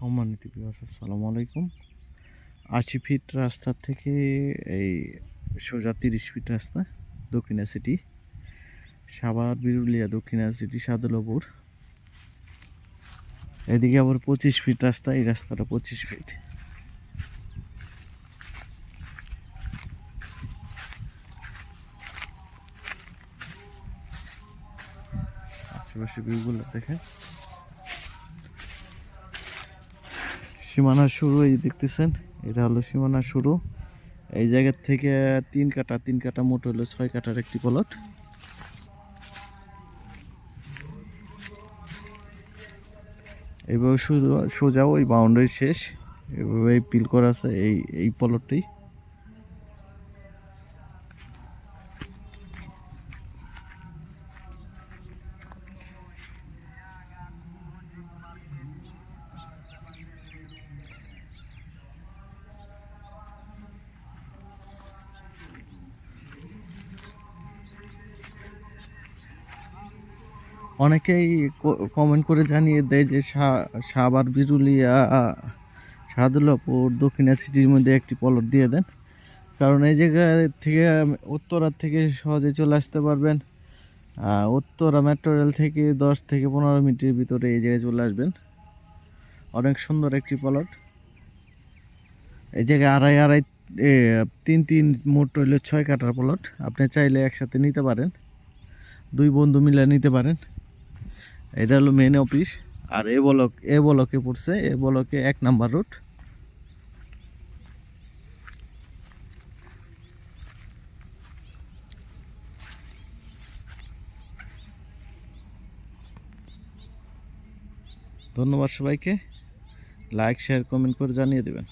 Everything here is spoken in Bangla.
সম্মানিত বিবাস আসসালামু আলাইকুম। আশি ফিট রাস্তা থেকে এই সোজা তিরিশ ফিট রাস্তা, দক্ষিণা সিটি সাভার, বিরুলিয়া, দক্ষিণা সিটি সাদুলপুর। এদিকে আবার পঁচিশ ফিট রাস্তা, এই রাস্তাটা পঁচিশ ফিট আশেপাশে ভিউগুলো দেখেন। সীমানা শুরু, এই দেখতেছেন, এটা হলো সীমানা শুরু। এই জায়গার থেকে তিন কাটা তিন কাটা মোট হলো ছয় কাটার একটি পলট এইভাবে সোজা ওই বাউন্ডারি শেষ। এভাবে পিল করা আছে এই এই প্লটটি অনেকেই কমেন্ট করে জানিয়ে দেয় যে সা- সাভার, বিরুলিয়া সাদুল্লাপুর দক্ষিণা সিটির মধ্যে একটি পলট দিয়ে দেন। কারণ এই জায়গা থেকে উত্তরার থেকে সহজে চলে আসতে পারবেন। উত্তরা মেট্রো রেল থেকে দশ থেকে পনেরো মিনিটের ভিতরে এই জায়গায় চলে আসবেন। অনেক সুন্দর একটি পলট। এই জায়গায় আড়াই আড়াই তিন তিন মোট হইলে ছয় কাটার প্লট। আপনি চাইলে একসাথে নিতে পারেন। দুই বন্ধু মিলে নিতে পারেন। এটা হলো মেন অফিস আর এ বলক এ বলকে পড়ছে, এ বলকে এক নাম্বার রুট ধন্যবাদ সবাইকে। লাইক শেয়ার কমেন্ট করে জানিয়ে দেবেন।